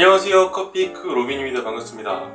안녕하세요 커피크 로빈입니다. 반갑습니다.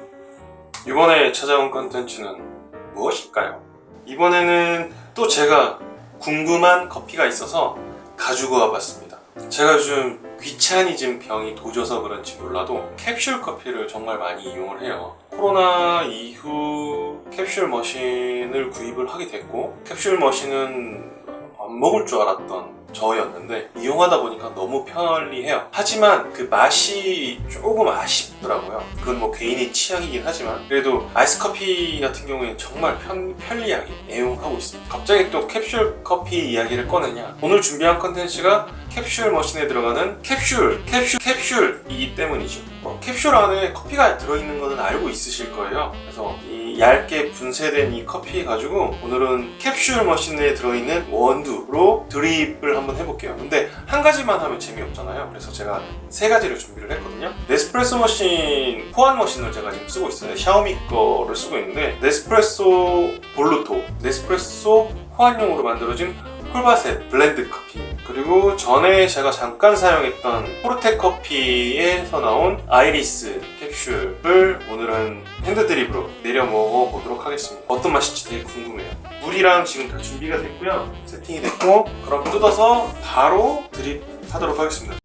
이번에 찾아온 컨텐츠는 무엇일까요? 이번에는 또 제가 궁금한 커피가 있어서 가지고 와봤습니다. 제가 요즘 귀차니즘 병이 도져서 그런지 몰라도 캡슐 커피를 정말 많이 이용을 해요. 코로나 이후 캡슐 머신을 구입을 하게 됐고 캡슐 머신은 안 먹을 줄 알았던 저였는데 이용하다 보니까 너무 편리해요. 하지만 그 맛이 조금 아쉽더라고요. 그건 뭐 개인의 취향이긴 하지만 그래도 아이스 커피 같은 경우에는 정말 편, 편리하게 애용하고 있습니다. 갑자기 또 캡슐 커피 이야기를 꺼내냐? 오늘 준비한 컨텐츠가 캡슐 머신에 들어가는 캡슐, 캡슐, 캡슐이기 때문이죠. 어, 캡슐 안에 커피가 들어있는 거는 알고 있으실 거예요. 그래서 이 얇게 분쇄된 이 커피 가지고 오늘은 캡슐 머신에 들어있는 원두로 드립을 한번 해볼게요. 근데 한 가지만 하면 재미없잖아요. 그래서 제가 세 가지를 준비를 했거든요. 네스프레소 머신, 호환 머신을 제가 지금 쓰고 있어요. 샤오미 거를 쓰고 있는데 네스프레소 볼루토, 네스프레소 호환용으로 만들어진 홀바셋 블렌드 커피. 그리고 전에 제가 잠깐 사용했던 포르테 커피에서 나온 아이리스 캡슐을 오늘은 핸드드립으로 내려 먹어보도록 하겠습니다. 어떤 맛일지 되게 궁금해요. 물이랑 지금 다 준비가 됐고요. 세팅이 됐고 그럼 뜯어서 바로 드립 하도록 하겠습니다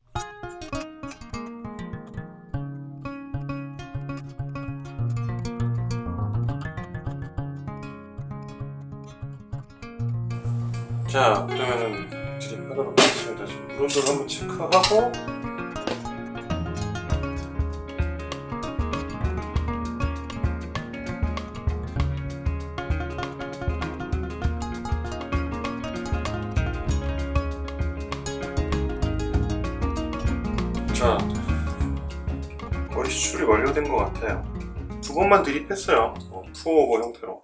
자 그러면은 드립하도록 하겠습니다. 지금 물 온도를 한번 체크하고. 자 거의 수출이 완료된 것 같아요. 두 번만 드립했어요. 어, 푸어오버 형태로.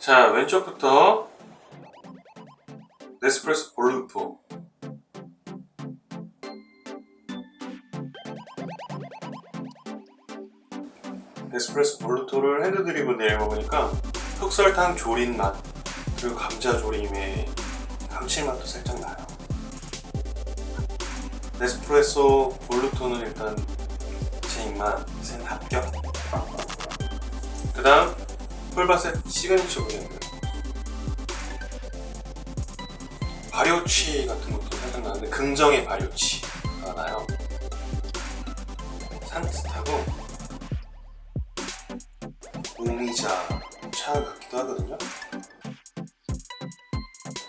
자 왼쪽부터 네스프레소 볼루토 네스프레소 볼루토를 핸드드립으로 내려먹으니까 흑설탕 조린 맛 그리고 감자 조림의 감칠맛도 살짝 나요. 네스프레소 볼루토는 일단 제 입맛엔 합격. 그 다음 폴바셋 시그니처 브랜드 발효치 같은 것도 살짝 나는데 긍정의 발효치가 나요. 산뜻하고 오미자 차 같기도 하거든요.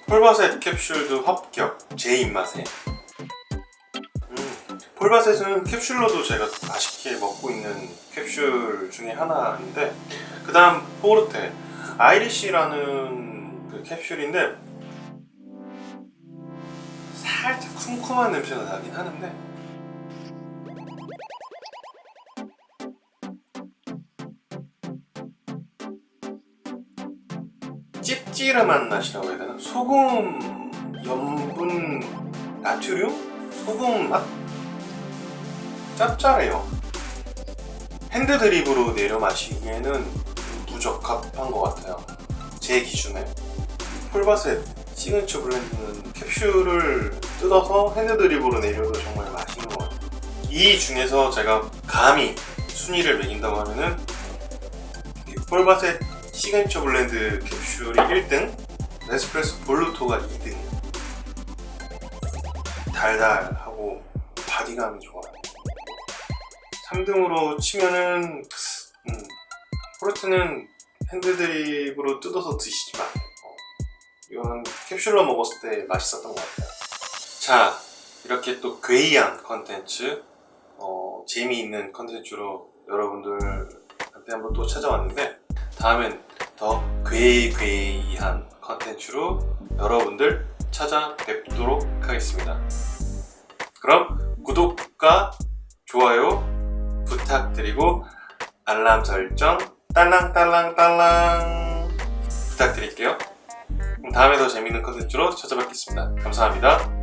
폴바셋 캡슐도 합격 제 입맛에. 음, 폴바셋은 캡슐로도 제가 맛있게 먹고 있는 캡슐 중에 하나인데 그 다음 포르테 아이리시라는 그 캡슐인데 살짝 쿰쿰한 냄새가 나긴 하는데 찝찝한 맛이라고 해야 되나? 소금, 염분, 나트륨? 소금 맛? 짭짤해요 핸드 드립으로 내려 마시기에는 부적합한 것 같아요 제 기준에 폴바셋 시그니처 블렌드는 캡슐을 뜯어서 핸드드립으로 내려도 정말 맛있는 것 같아요. 이 중에서 제가 감히 순위를 매긴다고 하면은 이 폴바셋 시그니처 블렌드 캡슐이 1등, 네스프레소 볼루토가 2등. 달달하고 바디감이 좋아요. 3등으로 치면은 음, 포르트는 핸드드립으로 뜯어서 드시지만 이거는 캡슐로 먹었을 때 맛있었던 것 같아요. 자, 이렇게 또 괴이한 컨텐츠, 어, 재미있는 컨텐츠로 여러분들한테 한번 또 찾아왔는데, 다음엔 더 괴이괴이한 컨텐츠로 여러분들 찾아뵙도록 하겠습니다. 그럼 구독과 좋아요 부탁드리고 알람 설정 딸랑딸랑딸랑 부탁드릴게요. 다음에 더 재밌는 컨텐츠로 찾아뵙겠습니다. 감사합니다.